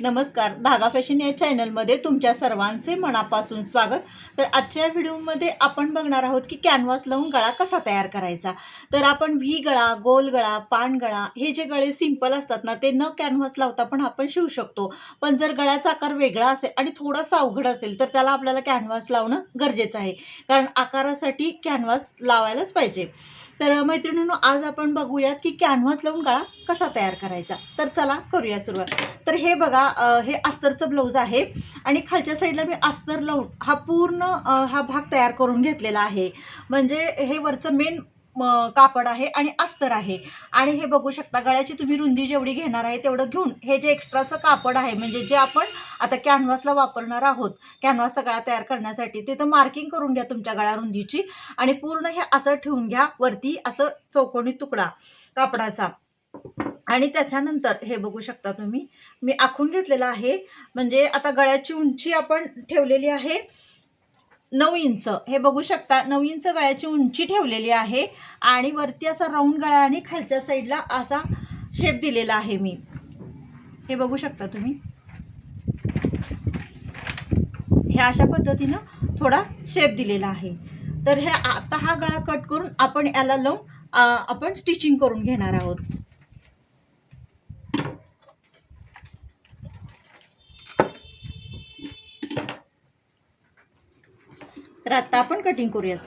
नमस्कार धागा फॅशन या चॅनलमध्ये तुमच्या सर्वांचे मनापासून स्वागत. तर आजच्या व्हिडिओमध्ये आपण बघणार आहोत की कॅनव्हास लावून गळा कसा तयार करायचा. तर आपण व्ही गळा गोल गळा पान गळा हे जे गळे सिंपल असतात ना ते न कॅनव्हास लावता पण आपण शिवू शकतो. पण जर गळ्याचा आकार वेगळा असेल आणि थोडासा अवघड असेल तर त्याला आपल्याला कॅनव्हास लावणं गरजेचं आहे. कारण आकारासाठी कॅनव्हास लावायलाच पाहिजे. तर मैत्रिणींनो आज आपण बघूयात की कॅनव्हास लावून गळा कसा तयार करायचा. तर चला करूया सुरुवात. तर हे बघा हे अस्तरचं ब्लाऊज आहे आणि खालच्या साईडला मी अस्तर लावून हा पूर्ण हा भाग तयार करून घेतलेला आहे. म्हणजे हे वरचं मेन कापड आहे आणि अस्तर आहे. आणि हे बघू शकता गळ्याची तुम्ही रुंदी जेवढी घेणार आहे तेवढं घेऊन हे जे एक्स्ट्राचं कापड आहे म्हणजे जे आपण आता कॅनव्हासला वापरणार आहोत कॅनव्हासचा गळा तयार करण्यासाठी तिथं मार्किंग करून घ्या तुमच्या गळ्या रुंदीची आणि पूर्ण हे असं ठेवून घ्या वरती असं चौकोनी तुकडा कापडाचा. आणि त्याच्यानंतर हे बघू शकता तुम्ही मी आखून घेतलेलं आहे म्हणजे आता गळ्याची उंची आपण ठेवलेली आहे नऊ इंच. हे बघू शकता नऊ इंच गळ्याची उंची ठेवलेली आहे आणि वरती असा राऊंड गळा आणि खालच्या साईडला असा शेप दिलेला आहे मी. हे बघू शकता तुम्ही. हे अशा पद्धतीनं थोडा शेप दिलेला आहे. तर हे आता हा गळा कट करून आपण याला लावून आपण स्टिचिंग करून घेणार आहोत. तर आता आपण कटिंग करूयात.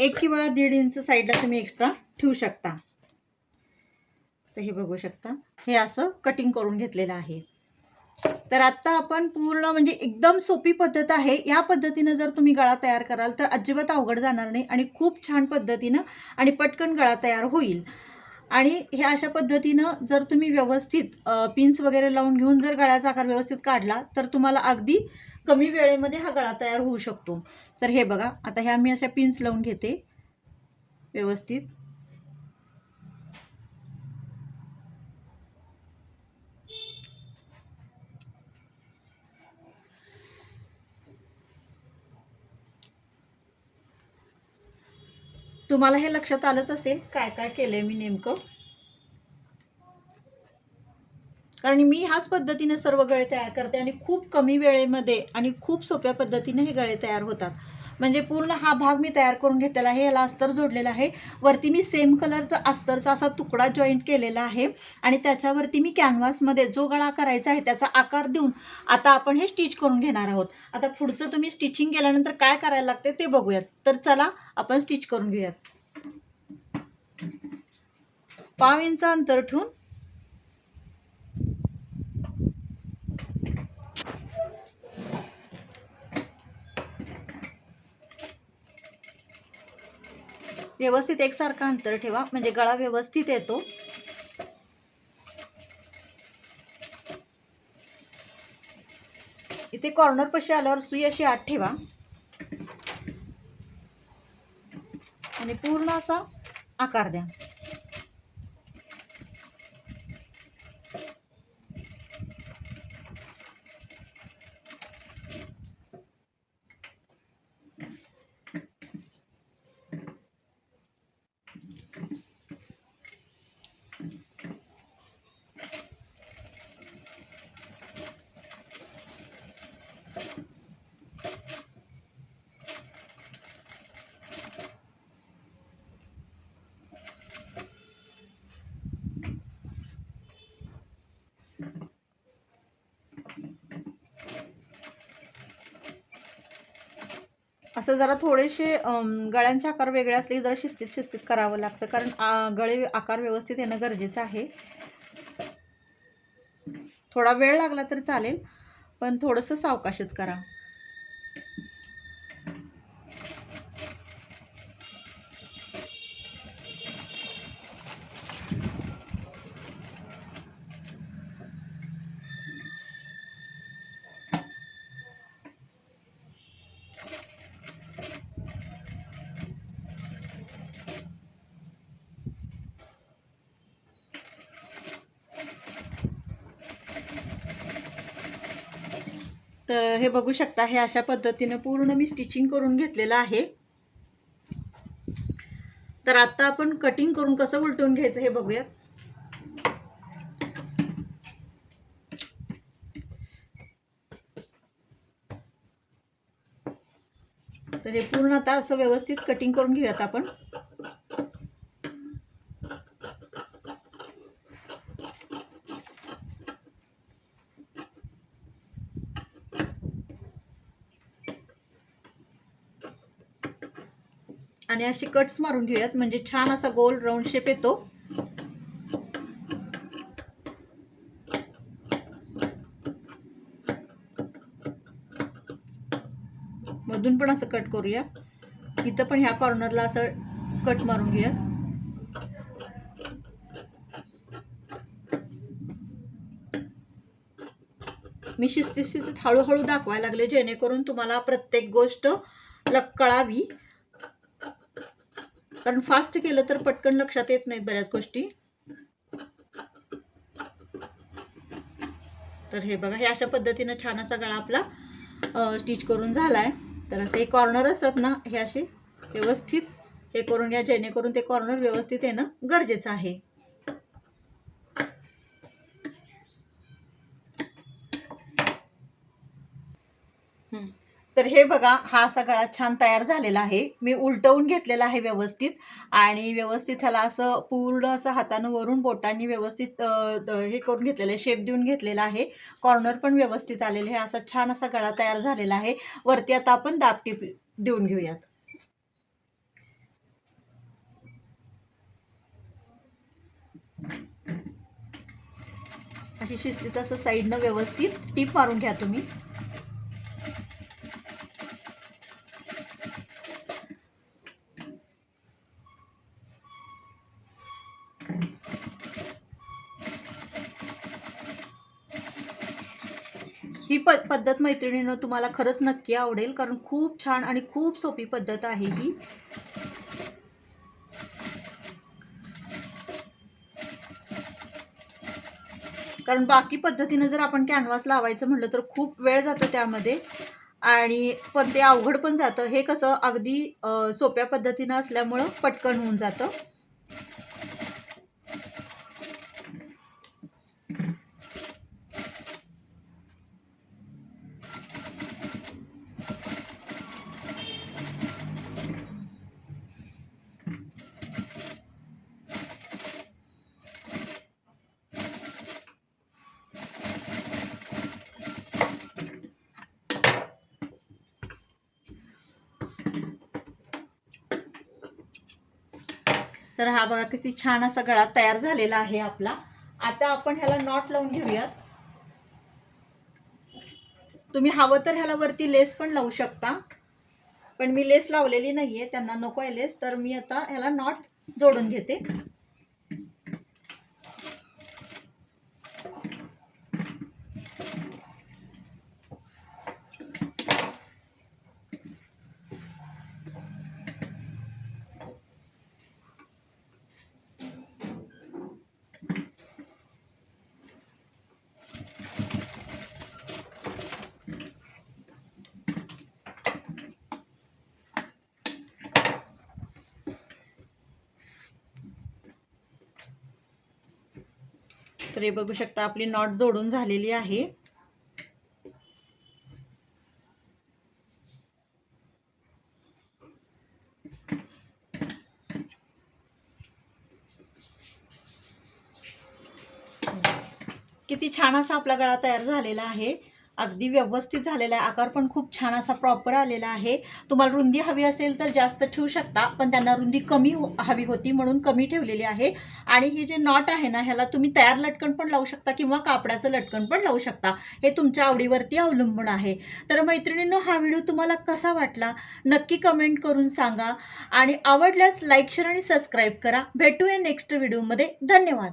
एक किंवा दीड इंच साईडला तुम्ही एक्स्ट्रा ठेवू शकता. तर हे बघू शकता. हे असं कटिंग करून घेतलेलं आहे. तर आत्ता आपण पूर्ण म्हणजे एकदम सोपी पद्धत आहे. या पद्धतीनं जर तुम्ही गळा तयार कराल तर अजिबात अवघड जाणार नाही आणि खूप छान पद्धतीनं आणि पटकन गळा तयार होईल. आणि ह्या अशा पद्धतीनं जर तुम्ही व्यवस्थित पिन्स वगैरे लावून घेऊन जर गळ्याचा आकार व्यवस्थित काढला तर तुम्हाला अगदी कमी वेळेमध्ये हा गळा तयार होऊ शकतो. तर हे बघा. आता ह्या मी अशा पिन्स लावून घेते. व्यवस्थित. तुम्हाला हे लक्षात आलंच असेल काय काय केलंय मी नेमकं. कारण मी ह्याच पद्धतीने सर्व गळे तयार करते आणि खूप कमी वेळेमध्ये आणि खूप सोप्या पद्धतीने हे गळे तयार होतात. म्हणजे पूर्ण हा भाग मी तयार करून घेतलेला आहे. याला अस्तर जोडलेला आहे. वरती मी सेम कलरचा अस्तरचा असा तुकडा जॉईंट केलेला आहे. आणि त्याच्यावरती मी कॅनव्हासमध्ये जो गळा करायचा आहे त्याचा आकार देऊन आता आपण हे स्टिच करून घेणार आहोत. आता पुढचं तुम्ही स्टिचिंग केल्यानंतर काय करायला लागते ते बघूयात. तर चला आपण स्टिच करून घेऊयात. पाव इंच अंतर ठेवून व्यवस्थित एकसारखा अंतर ठेवा. म्हणजे गळा व्यवस्थित येतो. इथे कॉर्नर पशी आल्यावर सुई अशी आत ठेवा. आणि पूर्ण असा आकार द्या. असं जरा थोडेसे गळ्यांचे आकार वेगळे असले की जरा शिस्तीत शिस्तीत करावं लागतं. कारण आ, गळे आकार व्यवस्थित येणं गरजेचं आहे. थोडा वेळ लागला तर चालेल पण थोडंसं सावकाशच करा. तर हे बघू शकता हे अशा पद्धतीने पूर्ण मी स्टिचिंग करून घेतलेलं आहे. तर आता आपण कटिंग करून कसं उलटून घ्यायचं हे बघूयात. तर हे पूर्ण आता असं व्यवस्थित कटिंग करून घेऊयात आपण. आणि अशी कट्स मारून घेऊयात. म्हणजे छान असा गोल राऊंड शेप येतो. मधून पण असं कट करूया. इथं पण ह्या कॉर्नरला असं कट मारून घेऊयात. मी शिस्तीत शिस्तीत हळूहळू दाखवायला लागले जेणेकरून तुम्हाला प्रत्येक गोष्ट लक्कळावी कारण फास्ट केलं तर पटकन लक्षात येत नाहीत बऱ्याच गोष्टी. तर हे बघा हे अशा पद्धतीनं छान असा गळा आपला स्टिच करून झाला आहे तर असे कॉर्नर असतात ना हे असे व्यवस्थित हे करून घ्या जेणेकरून ते कॉर्नर व्यवस्थित येणं गरजेचं आहे. हे बघा हा असा गळा छान तयार झालेला आहे. मी उलटवून घेतलेला आहे व्यवस्थित आणि व्यवस्थित ह्याला असं पूर्ण असं हातानं वरून बोटांनी व्यवस्थित हे करून घेतलेलं आहे शेप देऊन घेतलेला आहे. कॉर्नर पण व्यवस्थित आलेले आहे. असा छान असा गळा तयार झालेला आहे. वरती आता आपण दापटीप देऊन घेऊयात. अशी शिस्तीत असं साईडनं व्यवस्थित टीप मारून घ्या तुम्ही. ही प पद्धत मैत्रिणीनं तुम्हाला खरंच नक्की आवडेल कारण खूप छान आणि खूप सोपी पद्धत आहे ही. कारण बाकी पद्धतीनं जर आपण कॅनव्हास लावायचं म्हटलं तर खूप वेळ जातो त्यामध्ये. आणि पण ते अवघड पण जातं. हे कसं अगदी सोप्या पद्धतीनं असल्यामुळं पटकन होऊन जातं. तर हा बघा किती छान असा गळा तयार झालेला आहे आपला. आता आपण ह्याला नॉट लावून घेऊयात. तुम्ही हवं तर ह्याला वरती लेस पण लावू शकता. पण मी लेस लावलेली नाहीये त्यांना नको आहे लेस तर मी आता ह्याला नॉट जोडून घेते. तर हे बघू शकता आपली नॉट जोडून झालेली आहे. किती छान असा आपला गळा तयार झालेला आहे. अगदी व्यवस्थित झालेला आहे. आकार पण खूप छान असा प्रॉपर आलेला आहे. तुम्हाला रुंदी हवी असेल तर जास्त ठेवू शकता पण त्यांना रुंदी कमी हो- हवी होती म्हणून कमी ठेवलेली आहे. आणि हे जे नॉट आहे ना ह्याला तुम्ही तयार लटकन पण लावू शकता किंवा कापडाचं लटकन पण लावू शकता. हे तुमच्या आवडीवरती अवलंबून आहे. तर मैत्रिणींनो हा व्हिडिओ तुम्हाला कसा वाटला? नक्की कमेंट करून सांगा. आणि आवडल्यास लाईक शेअर आणि सबस्क्राईब करा. भेटूया नेक्स्ट व्हिडिओमध्ये धन्यवाद.